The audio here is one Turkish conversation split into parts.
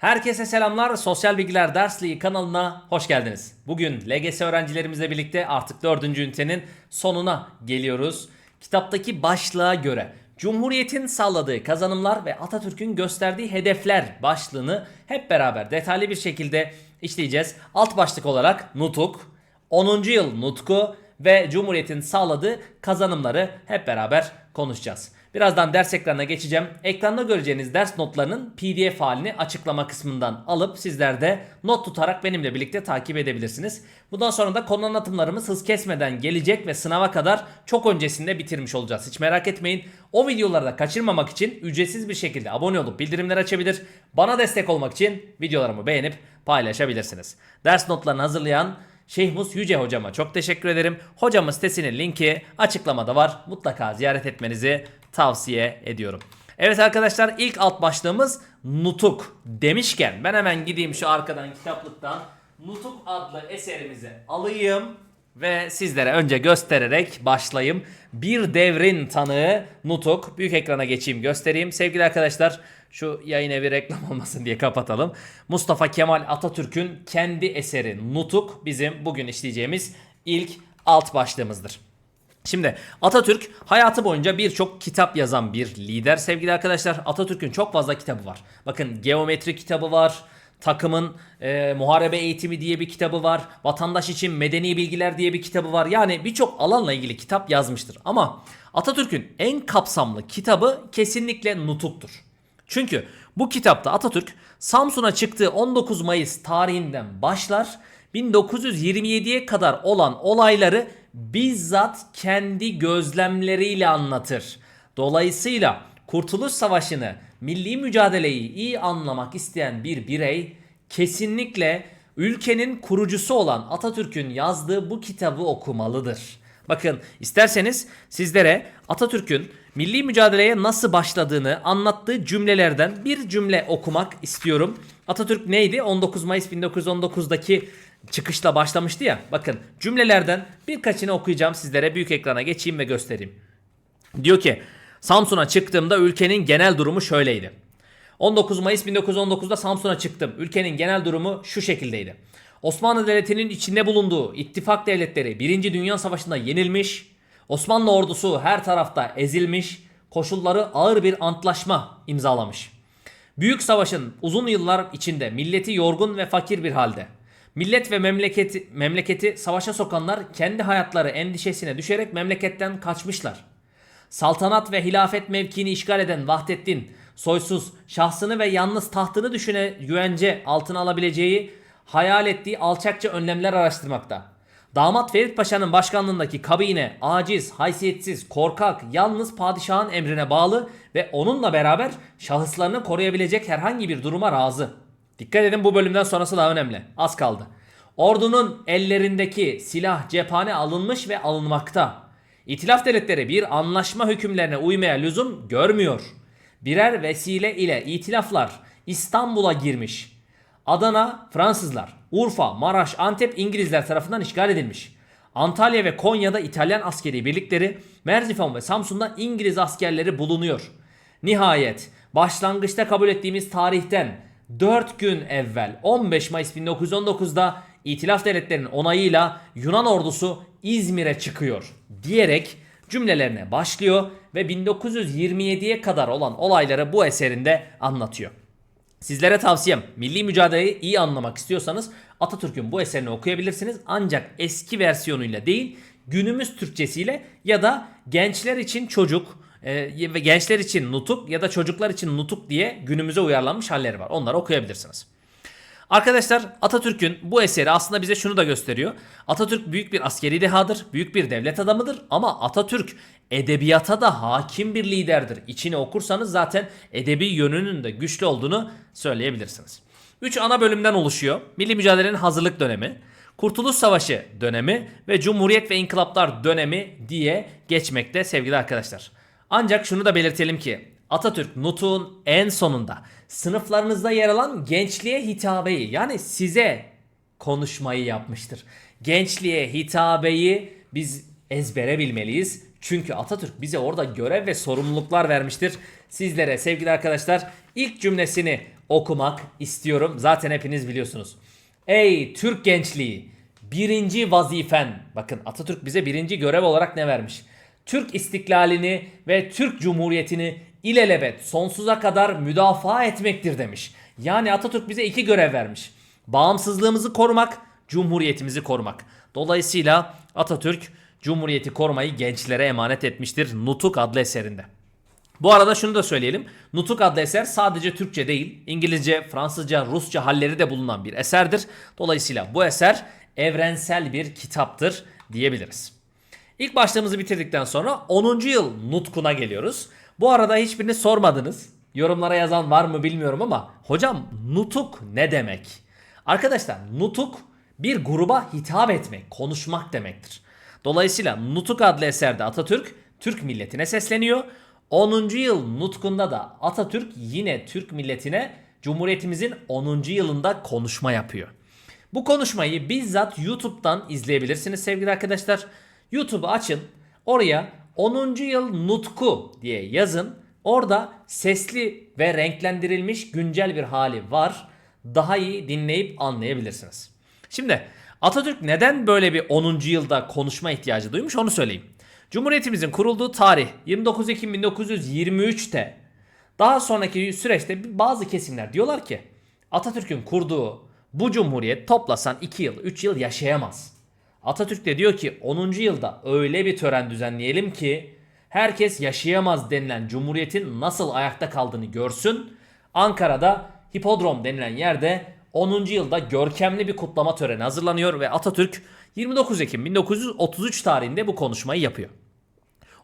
Herkese selamlar. Sosyal Bilgiler Dersliği kanalına hoş geldiniz. Bugün LGS öğrencilerimizle birlikte artık 4. ünitenin sonuna geliyoruz. Kitaptaki başlığa göre Cumhuriyet'in sağladığı kazanımlar ve Atatürk'ün gösterdiği hedefler başlığını hep beraber detaylı bir şekilde işleyeceğiz. Alt başlık olarak Nutuk, 10. yıl Nutku ve Cumhuriyet'in sağladığı kazanımları hep beraber konuşacağız. Birazdan ders ekranına geçeceğim. Ekranda göreceğiniz ders notlarının PDF halini açıklama kısmından alıp sizler de not tutarak benimle birlikte takip edebilirsiniz. Bundan sonra da konu anlatımlarımız hız kesmeden gelecek ve sınava kadar çok öncesinde bitirmiş olacağız. Hiç merak etmeyin. O videoları da kaçırmamak için ücretsiz bir şekilde abone olup bildirimleri açabilir. Bana destek olmak için videolarımı beğenip paylaşabilirsiniz. Ders notlarını hazırlayan Şeyhmus Yüce hocama çok teşekkür ederim. Hocamın sitesinin linki açıklamada var. Mutlaka ziyaret etmenizi tavsiye ediyorum. Evet arkadaşlar ilk alt başlığımız Nutuk demişken ben hemen gideyim şu arkadan kitaplıktan Nutuk adlı eserimizi alayım ve sizlere önce göstererek başlayayım. Bir devrin tanığı Nutuk. Büyük ekrana geçeyim göstereyim. Sevgili arkadaşlar şu yayın evi reklam olmasın diye kapatalım. Mustafa Kemal Atatürk'ün kendi eseri Nutuk bizim bugün işleyeceğimiz ilk alt başlığımızdır. Şimdi Atatürk hayatı boyunca birçok kitap yazan bir lider sevgili arkadaşlar. Atatürk'ün çok fazla kitabı var. Bakın geometri kitabı var. Takımın e, muharebe eğitimi diye bir kitabı var. Vatandaş için medeni bilgiler diye bir kitabı var. Yani birçok alanla ilgili kitap yazmıştır. Ama Atatürk'ün en kapsamlı kitabı kesinlikle Nutuk'tur. Çünkü bu kitapta Atatürk Samsun'a çıktığı 19 Mayıs tarihinden başlar 1927'ye kadar olan olayları bizzat kendi gözlemleriyle anlatır. Dolayısıyla Kurtuluş Savaşı'nı, milli mücadeleyi iyi anlamak isteyen bir birey kesinlikle ülkenin kurucusu olan Atatürk'ün yazdığı bu kitabı okumalıdır. Bakın isterseniz sizlere Atatürk'ün milli mücadeleye nasıl başladığını anlattığı cümlelerden bir cümle okumak istiyorum. Atatürk neydi? 19 Mayıs 1919'daki çıkışla başlamıştı ya. Bakın cümlelerden birkaçını okuyacağım sizlere. Büyük ekrana geçeyim ve göstereyim. Diyor ki Samsun'a çıktığımda ülkenin genel durumu şöyleydi. 19 Mayıs 1919'da Samsun'a çıktım. Ülkenin genel durumu şu şekildeydi. Osmanlı Devleti'nin içinde bulunduğu ittifak devletleri 1. Dünya Savaşı'nda yenilmiş, Osmanlı ordusu her tarafta ezilmiş, koşulları ağır bir antlaşma imzalamış. Büyük savaşın uzun yıllar içinde milleti yorgun ve fakir bir halde. Millet ve memleketi, memleketi savaşa sokanlar kendi hayatları endişesine düşerek memleketten kaçmışlar. Saltanat ve hilafet mevkiini işgal eden Vahdettin, soysuz, şahsını ve yalnız tahtını düşüne güvence altına alabileceği, hayal ettiği alçakça önlemler araştırmakta. Damat Ferit Paşa'nın başkanlığındaki kabine aciz, haysiyetsiz, korkak, yalnız padişahın emrine bağlı ve onunla beraber şahıslarını koruyabilecek herhangi bir duruma razı. Dikkat edin bu bölümden sonrası daha önemli. Az kaldı. Ordunun ellerindeki silah cephane alınmış ve alınmakta. İtilaf devletleri bir anlaşma hükümlerine uymaya lüzum görmüyor. Birer vesile ile itilaflar İstanbul'a girmiş. Adana Fransızlar, Urfa, Maraş, Antep İngilizler tarafından işgal edilmiş. Antalya ve Konya'da İtalyan askeri birlikleri, Merzifon ve Samsun'da İngiliz askerleri bulunuyor. Nihayet başlangıçta kabul ettiğimiz tarihten 4 gün evvel 15 Mayıs 1919'da İtilaf devletlerinin onayıyla Yunan ordusu İzmir'e çıkıyor diyerek cümlelerine başlıyor ve 1927'ye kadar olan olayları bu eserinde anlatıyor. Sizlere tavsiyem milli mücadeleyi iyi anlamak istiyorsanız Atatürk'ün bu eserini okuyabilirsiniz. Ancak eski versiyonuyla değil günümüz Türkçesiyle ya da gençler için çocuk e, ve gençler için nutuk ya da çocuklar için nutuk diye günümüze uyarlanmış halleri var. Onları okuyabilirsiniz. Arkadaşlar Atatürk'ün bu eseri aslında bize şunu da gösteriyor. Atatürk büyük bir askeri dehadır, büyük bir devlet adamıdır ama Atatürk edebiyata da hakim bir liderdir. İçini okursanız zaten edebi yönünün de güçlü olduğunu söyleyebilirsiniz. 3 ana bölümden oluşuyor. Milli mücadelenin hazırlık dönemi, Kurtuluş Savaşı dönemi ve Cumhuriyet ve İnkılaplar dönemi diye geçmekte sevgili arkadaşlar. Ancak şunu da belirtelim ki Atatürk Nutuk'un en sonunda sınıflarınızda yer alan gençliğe hitabeyi yani size konuşmayı yapmıştır. Gençliğe hitabeyi biz ezbere bilmeliyiz. Çünkü Atatürk bize orada görev ve sorumluluklar vermiştir. Sizlere sevgili arkadaşlar ilk cümlesini okumak istiyorum. Zaten hepiniz biliyorsunuz. Ey Türk gençliği birinci vazifen bakın Atatürk bize birinci görev olarak ne vermiş? Türk istiklalini ve Türk Cumhuriyeti'ni ilelebet sonsuza kadar müdafaa etmektir demiş. Yani Atatürk bize iki görev vermiş. Bağımsızlığımızı korumak, cumhuriyetimizi korumak. Dolayısıyla Atatürk Cumhuriyeti korumayı gençlere emanet etmiştir Nutuk adlı eserinde. Bu arada şunu da söyleyelim. Nutuk adlı eser sadece Türkçe değil, İngilizce, Fransızca, Rusça halleri de bulunan bir eserdir. Dolayısıyla bu eser evrensel bir kitaptır diyebiliriz. İlk başlığımızı bitirdikten sonra 10. yıl Nutkuna geliyoruz. Bu arada hiçbirini sormadınız. Yorumlara yazan var mı bilmiyorum ama hocam Nutuk ne demek? Arkadaşlar Nutuk bir gruba hitap etmek, konuşmak demektir. Dolayısıyla Nutuk adlı eserde Atatürk Türk milletine sesleniyor. 10. yıl Nutkunda da Atatürk yine Türk milletine Cumhuriyetimizin 10. yılında konuşma yapıyor. Bu konuşmayı bizzat YouTube'dan izleyebilirsiniz sevgili arkadaşlar. YouTube'u açın. Oraya 10. yıl nutku diye yazın. Orada sesli ve renklendirilmiş güncel bir hali var. Daha iyi dinleyip anlayabilirsiniz. Şimdi Atatürk neden böyle bir 10. yılda konuşma ihtiyacı duymuş onu söyleyeyim. Cumhuriyetimizin kurulduğu tarih 29 Ekim 1923'te daha sonraki süreçte bazı kesimler diyorlar ki Atatürk'ün kurduğu bu cumhuriyet toplasan 2 yıl 3 yıl yaşayamaz. Atatürk de diyor ki 10. yılda öyle bir tören düzenleyelim ki herkes yaşayamaz denilen cumhuriyetin nasıl ayakta kaldığını görsün. Ankara'da Hipodrom denilen yerde 10. yılda görkemli bir kutlama töreni hazırlanıyor ve Atatürk 29 Ekim 1933 tarihinde bu konuşmayı yapıyor.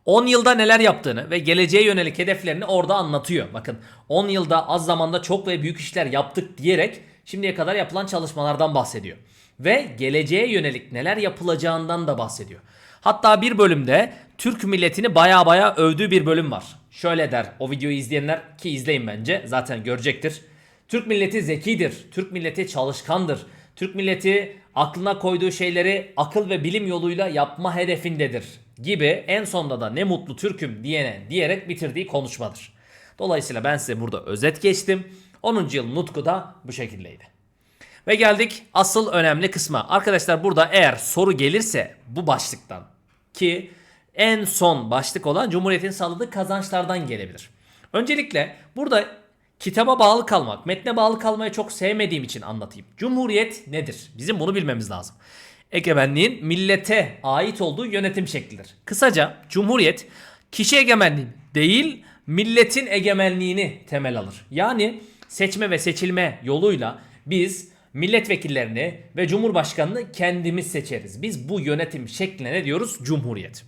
10 yılda neler yaptığını ve geleceğe yönelik hedeflerini orada anlatıyor. Bakın 10 yılda az zamanda çok ve büyük işler yaptık diyerek şimdiye kadar yapılan çalışmalardan bahsediyor. Ve geleceğe yönelik neler yapılacağından da bahsediyor. Hatta bir bölümde Türk milletini baya baya övdüğü bir bölüm var. Şöyle der o videoyu izleyenler ki izleyin bence zaten görecektir. Türk milleti zekidir. Türk milleti çalışkandır. Türk milleti aklına koyduğu şeyleri akıl ve bilim yoluyla yapma hedefindedir gibi en sonunda da ne mutlu Türk'üm diyene diyerek bitirdiği konuşmadır. Dolayısıyla ben size burada özet geçtim. 10. yıl nutku da bu şekildeydi. Ve geldik asıl önemli kısma. Arkadaşlar burada eğer soru gelirse bu başlıktan ki en son başlık olan Cumhuriyet'in sağladığı kazançlardan gelebilir. Öncelikle burada kitaba bağlı kalmak, metne bağlı kalmayı çok sevmediğim için anlatayım. Cumhuriyet nedir? Bizim bunu bilmemiz lazım. Egemenliğin millete ait olduğu yönetim şeklidir. Kısaca Cumhuriyet kişi egemenliği değil milletin egemenliğini temel alır. Yani seçme ve seçilme yoluyla biz milletvekillerini ve cumhurbaşkanını kendimiz seçeriz. Biz bu yönetim şekline ne diyoruz? Cumhuriyet.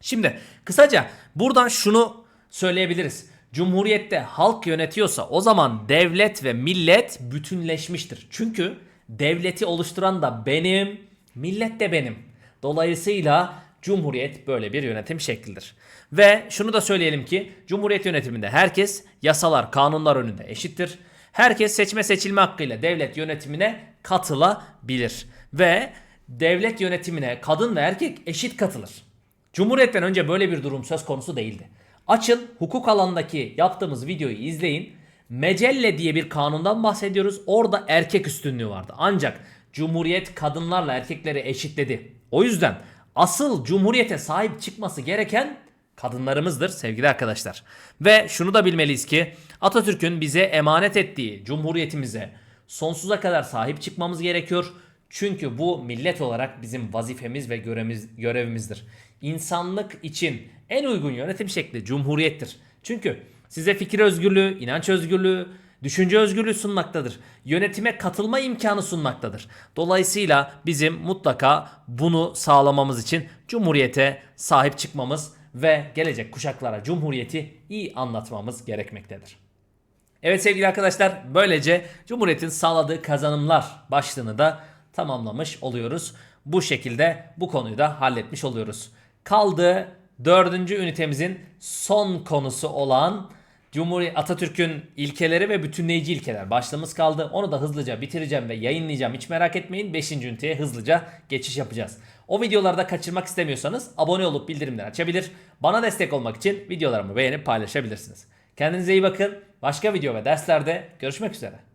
Şimdi kısaca buradan şunu söyleyebiliriz. Cumhuriyette halk yönetiyorsa o zaman devlet ve millet bütünleşmiştir. Çünkü devleti oluşturan da benim, millet de benim. Dolayısıyla Cumhuriyet böyle bir yönetim şeklidir. Ve şunu da söyleyelim ki Cumhuriyet yönetiminde herkes yasalar, kanunlar önünde eşittir. Herkes seçme seçilme hakkıyla devlet yönetimine katılabilir. Ve devlet yönetimine kadın ve erkek eşit katılır. Cumhuriyetten önce böyle bir durum söz konusu değildi. Açın hukuk alanındaki yaptığımız videoyu izleyin. Mecelle diye bir kanundan bahsediyoruz. Orada erkek üstünlüğü vardı. Ancak Cumhuriyet kadınlarla erkekleri eşitledi. O yüzden asıl Cumhuriyete sahip çıkması gereken kadınlarımızdır sevgili arkadaşlar. Ve şunu da bilmeliyiz ki Atatürk'ün bize emanet ettiği Cumhuriyetimize sonsuza kadar sahip çıkmamız gerekiyor. Çünkü bu millet olarak bizim vazifemiz ve görevimiz, görevimizdir. İnsanlık için en uygun yönetim şekli cumhuriyettir. Çünkü size fikir özgürlüğü, inanç özgürlüğü, düşünce özgürlüğü sunmaktadır. Yönetime katılma imkanı sunmaktadır. Dolayısıyla bizim mutlaka bunu sağlamamız için cumhuriyete sahip çıkmamız ve gelecek kuşaklara cumhuriyeti iyi anlatmamız gerekmektedir. Evet sevgili arkadaşlar böylece Cumhuriyet'in sağladığı kazanımlar başlığını da tamamlamış oluyoruz. Bu şekilde bu konuyu da halletmiş oluyoruz. Kaldı dördüncü ünitemizin son konusu olan Cumhuriyet Atatürk'ün ilkeleri ve bütünleyici ilkeler başlığımız kaldı. Onu da hızlıca bitireceğim ve yayınlayacağım. Hiç merak etmeyin 5. üniteye hızlıca geçiş yapacağız. O videoları da kaçırmak istemiyorsanız abone olup bildirimleri açabilir. Bana destek olmak için videolarımı beğenip paylaşabilirsiniz. Kendinize iyi bakın. Başka video ve derslerde görüşmek üzere.